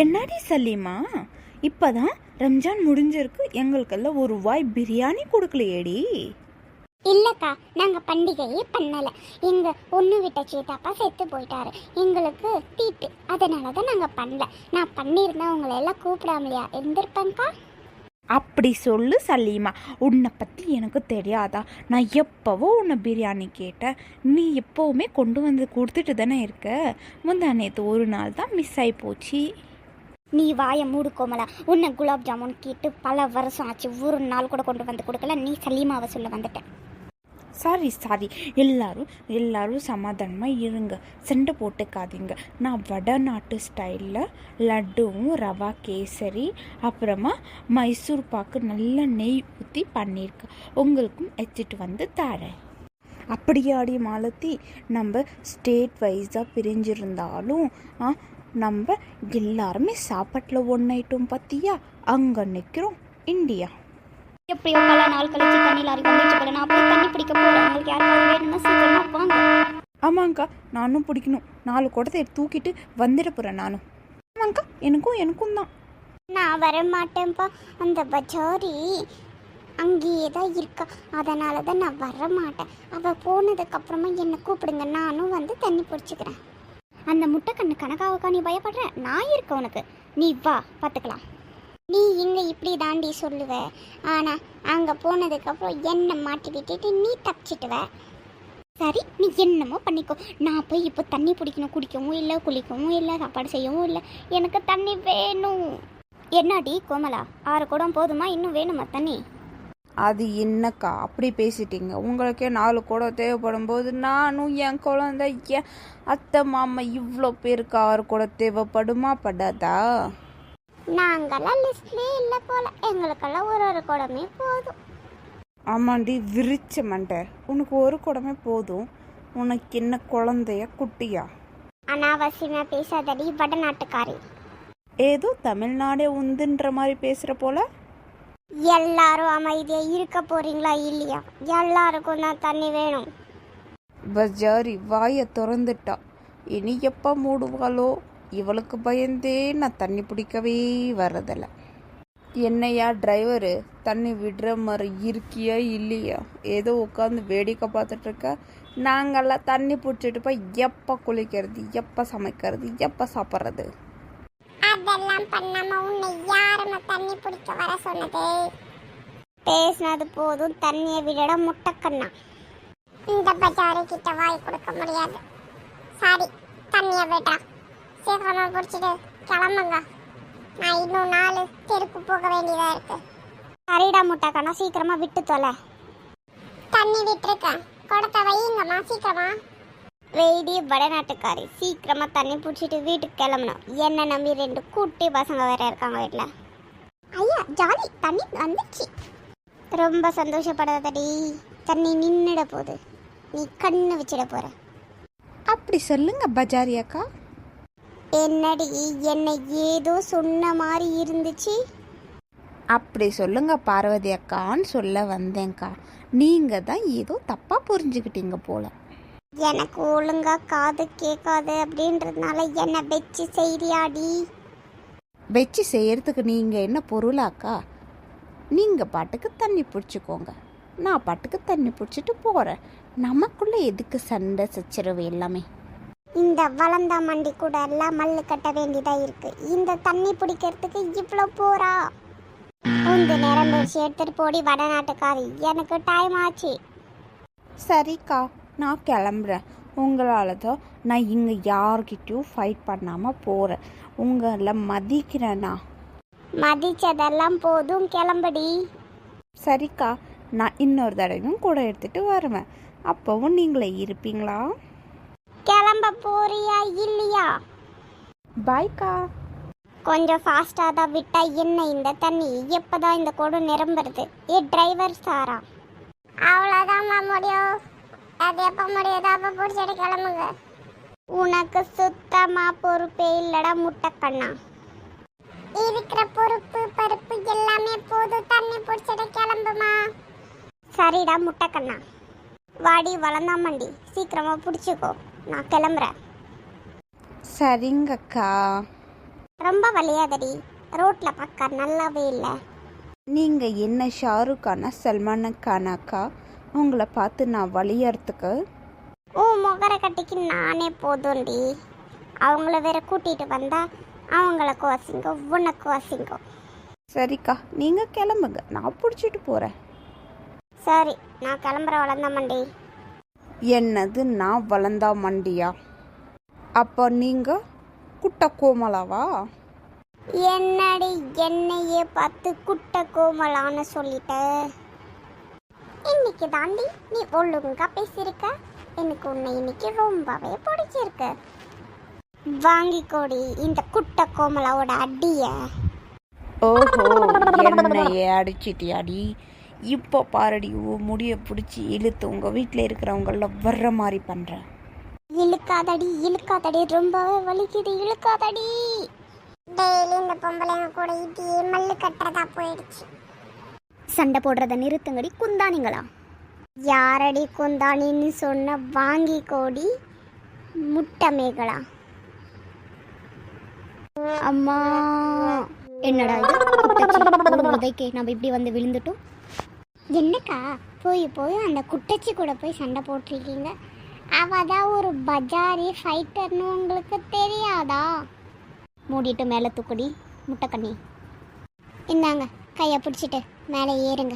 என்னடி சலீமா? இப்பதான் ரம்ஜான் முடிஞ்சிருக்கு எங்களுக்கெல்லாம் ஒரு வாய் பிரியாணி கொடுக்கலையேடி. இல்லக்கா நாங்க பண்டிகையே பண்ணல. எங்க ஒண்ணு விட்ட சீதாப்பா செத்து போயிட்டாரு. எங்களுக்கு தீட்டு. அதனால தான் நாங்க பண்ணல. நான் பண்ணியிருந்தா உங்களை எல்லாம் கூப்பிடாமலையா? இருந்திருப்பேன்க்கா. அப்படி சொல்லு சலீமா. உன்னை பற்றி எனக்கு தெரியாதா? நான் எப்போவோ உன்னை பிரியாணி கேட்டேன். நீ எப்போவுமே கொண்டு வந்து கொடுத்துட்டு தானே இருக்க? முந்தா நேற்று ஒரு நாள் தான் மிஸ் ஆகி போச்சு. நீ வாயை மூடு கோமலா. உன்னை குலாப் ஜாமுன் கேட்டு பல வருஷம் ஆச்சு. ஒரு நாள் கூட கொண்டு வந்து கொடுக்கல. நீ சலீமாவை சொல்ல வந்துட்ட. சாரி சாரி எல்லாரும் எல்லாரும் சமாதானமாக இருங்க. சண்டை போட்டுக்காதீங்க. நான் வடநாட்டு ஸ்டைலில் லட்டுவும் ரவா கேசரி அப்புறமா மைசூர் பாக்கு நல்ல நெய் ஊற்றி பண்ணியிருக்கேன் உங்களுக்கும் எச்சிட்டு வந்து தரேன். அப்படியாடி மாலத்தி நம்ம ஸ்டேட் வைஸாக பிரிஞ்சிருந்தாலும் நம்ம எல்லாருமே சாப்பாட்டில் ஒன்றாயிட்டோம் பார்த்தியா அங்கே நிற்கிறோம் இந்தியா. எப்படியோ பல நாள் கழிச்சு தண்ணி லாரி வந்துச்சு போல நான் போய் தண்ணி பிடிக்க போறேன். உங்களுக்கு யாருக்காவது வேணும்னா சீக்கிரமா வாங்க. ஆமாங்க்கா நானும் பிடிக்கணும். நாலு குடத்தை தூக்கிட்டு வந்துட போகிறேன் நானும். ஆமாங்க்கா எனக்கும் எனக்கும் தான். நான் வர மாட்டேன்ப்பா அந்த பஜாரி அங்கேயே தான் இருக்கா. அதனால தான் நான் வர மாட்டேன் அவள் போனதுக்கு அப்புறமா என்னை கூப்பிடுங்க. நானும் வந்து தண்ணி பிடிச்சிக்கிறேன். அந்த முட்டைக்கண்ணு கணக்காவுக்கா நீ பயப்படுற? நான் இருக்க உனக்கு. நீ வா பார்த்துக்கலாம். நீ இங்க இப்படி தாண்டி சொல்லுவ. ஆனா அங்க போனதுக்கு அப்புறம் என்ன மாட்டி விட்டுட்டு நீ தப்பிச்சிட்டுவ. சரி நீ என்னமோ பண்ணிக்கோ. நான் போய் இப்போ தண்ணி பிடிக்கணும் குடிக்கவும் இல்லை குளிக்கவும் இல்லை சாப்பாடு செய்யவும் இல்லை. எனக்கு தண்ணி வேணும். என்னடி கோமலா ஆறு குடம் போதுமா? இன்னும் வேணுமா தண்ணி? அது என்னக்கா? அப்படி பேசிட்டீங்க. உங்களுக்கே நாலு குடம் தேவைப்படும் போது நானும் என் குழந்தை என் அத்தை மாமா இவ்வளோ பேருக்கு ஆறு குடம் தேவைப்படுமா? படாதா? நாங்கெல்லாம் லிஸ்ட்லேயே இல்லை போல. எங்களுக்கெல்லாம் ஒரு ஒரு குடமே போதும். ஆமாண்டி விரிச்ச மண்டை. உனக்கு ஒரு குடமே போதும். உனக்கு என்ன குழந்தையா குட்டியா? அனாவசியமாக பேசாதடி வடநாட்டுக்காரி. ஏதோ தமிழ்நாடே உந்துன்ற மாதிரி பேசுகிற போல? எல்லாரும் அமைதியா இருக்க போறீங்களா இல்லையா? எல்லாருக்கும் தான் தண்ணி வேணும். பஜாரி வாயை திறந்துட்டா. இனி எப்போ மூடுவாளோ? இவளுக்கு பயந்தே நான் தண்ணி பிடிக்கவே வரதில்ல. என்னையா டிரைவரு தண்ணி விடுற மாதிரி இருக்கியா இல்லையா? ஏதோ உட்காந்து வேடிக்கை பார்த்துட்டு இருக்க. நாங்கெல்லாம் தண்ணி பிடிச்சிட்டு போய் எப்போ குளிக்கிறது எப்போ சமைக்கிறது எப்போ சாப்பிட்றது? அதெல்லாம் பண்ணாம உன்னை யாருமே தண்ணி பிடிக்க வர சொன்னது. பேசினது போதும் தண்ணியை விடட முட்டைக்கண்ணா. இந்த பஜாரி கிட்ட வாய் கொடுக்க முடியாது. சாரி தண்ணியை விடா சீக்கிரமா பிடிச்சிட்டு கிளம்புங்க. நான் இன்னும் நாலு தெருக்கு போக வேண்டியதா இருக்கு. சரிடா முட்டைக்கண்ணா சீக்கிரமா விட்டு தொலை. தண்ணி விட்டுருக்கேன் கொடுத்த வையுங்கம்மா சீக்கிரமா. வெயிடி வடநாட்டுக்காரி சீக்கிரமா தண்ணி பிடிச்சிட்டு வீட்டுக்கு கிளம்பணும். என்ன நம்பி ரெண்டு குட்டி பசங்க வேற இருக்காங்க வீட்டில் ஜாலி தண்ணி வந்துச்சு. ரொம்ப சந்தோஷப்படாதடி. தண்ணி நின்றுட போகுது. நீ கண்ணு வச்சிட போற. அப்படி சொல்லுங்க பஜாரி அக்கா. என்னடி என்னை ஏதோ சொன்ன மாதிரி இருந்துச்சு? அப்படி சொல்லுங்க பார்வதி அக்கான்னு சொல்ல வந்தேன்க்கா. நீங்கள் தான் ஏதோ தப்பாக புரிஞ்சுக்கிட்டீங்க போல. எனக்கு ஒழுங்கா காது கேட்காது அப்படின்றதுனால என்ன வச்சு செய்தியாடி வச்சு செய்யறதுக்கு நீங்கள் என்ன பொருளாக்கா? நீங்கள் பாட்டுக்கு தண்ணி பிடிச்சிக்கோங்க. நான் பாட்டுக்கு தண்ணி பிடிச்சிட்டு போகிறேன் நமக்குள்ளே எதுக்கு சண்டை சச்சரவு எல்லாமே? இந்த வளர்ந்த மண்டி கூட எல்லாம் மல்லு கட்ட வேண்டியதா இருக்கு. இந்த தண்ணி பிடிக்கிறதுக்கு இவ்வளோ போறா? உந்து நேரம் எடுத்துட்டு போடி வடநாட்டுக்காரி. எனக்கு டைம் ஆச்சு. சரிக்கா நான் கிளம்புறேன். உங்களால் தான் நான் இங்கே யார்கிட்டயும் ஃபைட் பண்ணாமல் போகிறேன் உங்களை மதிக்கிறேண்ணா மதிச்சதெல்லாம் போதும் கிளம்படி. சரிக்கா நான் இன்னொரு தடவையும் கூட எடுத்துகிட்டு வருவேன். அப்போவும் நீங்களே இருப்பீங்களா? கிளம்ப போறியா இல்லையா? பாய்க்கா. கொஞ்சம் ஃபாஸ்டாக தான் விட்டா என்ன இந்த தண்ணி? எப்பதான் இந்த குடம் நிரம்புறது? ஏ டிரைவர் சாரா? அவ்வளோதான் முடியும். அது எப்போ முடியுதோ அப்போ பிடிச்சிட்டு கிளம்புங்க. உனக்கு சுத்தமா பொறுப்பே இல்லடா முட்டைக்கண்ணா. இருக்கிற பொறுப்பு பருப்பு எல்லாமே போதும் தண்ணி பிடிச்சிட்டு கிளம்புமா? சரிடா முட்டைக்கண்ணா. வாடி வளர்ந்தாமண்டி சீக்கிரமா பிடிச்சிக்கோ. நான் கிளம்புறேன். சரிங்கக்கா. ரொம்ப வலியாதடி. ரோட்ல பார்க்க நல்லாவே இல்லை. நீங்கள் என்ன ஷாருக் கானா சல்மான் கானாக்கா உங்களை பார்த்து நான் வழியறதுக்கு உன் முகர கட்டிக்கு நானே போதும்டி. அவங்கள வேற கூட்டிட்டு வந்தா அவங்களுக்கு அசிங்கம் உனக்கு அசிங்கம் சரிக்கா நீங்கள் கிளம்புங்க. நான் பிடிச்சிட்டு போகிறேன் சரி நான் கிளம்புற வளர்ந்தமண்டி என்னது நான் வளர்ந்தா மண்டியா? அப்போ நீங்கள் குட்ட கோமலாவா? என்னடி என்னையே பார்த்து குட்ட கோமலான்னு சொல்லிட்ட? இன்னைக்கு தாண்டி நீ ஒழுங்கா பேசியிருக்க. எனக்கு உன்னை இன்னைக்கு ரொம்பவே பிடிச்சிருக்கு. வாங்கிக்கோடி இந்த குட்ட கோமலாவோட அடிய. ஓஹோ என்னையே அடிச்சிட்டியாடி. இப்போ பாரடி முடியை பிடிச்சி இழுத்து உங்கள் வீட்டில் இருக்கிறவங்கள வர்ற மாதிரி பண்ணுறேன் இழுக்காதடி இழுக்காதடி. ரொம்பவே வலிக்குது இழுக்காதடி. டெய்லி இந்த பொம்பளைங்க கூட இப்படியே மல்லு கட்டுறதா போயிடுச்சு. சண்டை போடுறத நிறுத்துங்கடி குந்தானிங்களா? யாரடி குந்தானின்னு சொன்ன வாங்கி கோடி முட்டமேகலா அம்மா என்னடா இது? நம்ம இப்படி வந்து விழுந்துட்டோம். என்னக்கா போய் போய் அந்த குட்டச்சி கூட போய் சண்டை போட்டிருக்கீங்க. அவதான் ஒரு பஜாரி ஃபைட்டர்னு உங்களுக்கு தெரியாதா? மூடிட்டு மேலே தூக்குடி முட்டைக்கண்ணி இந்தாங்க கையை பிடிச்சிட்டு. மேலே ஏறுங்க.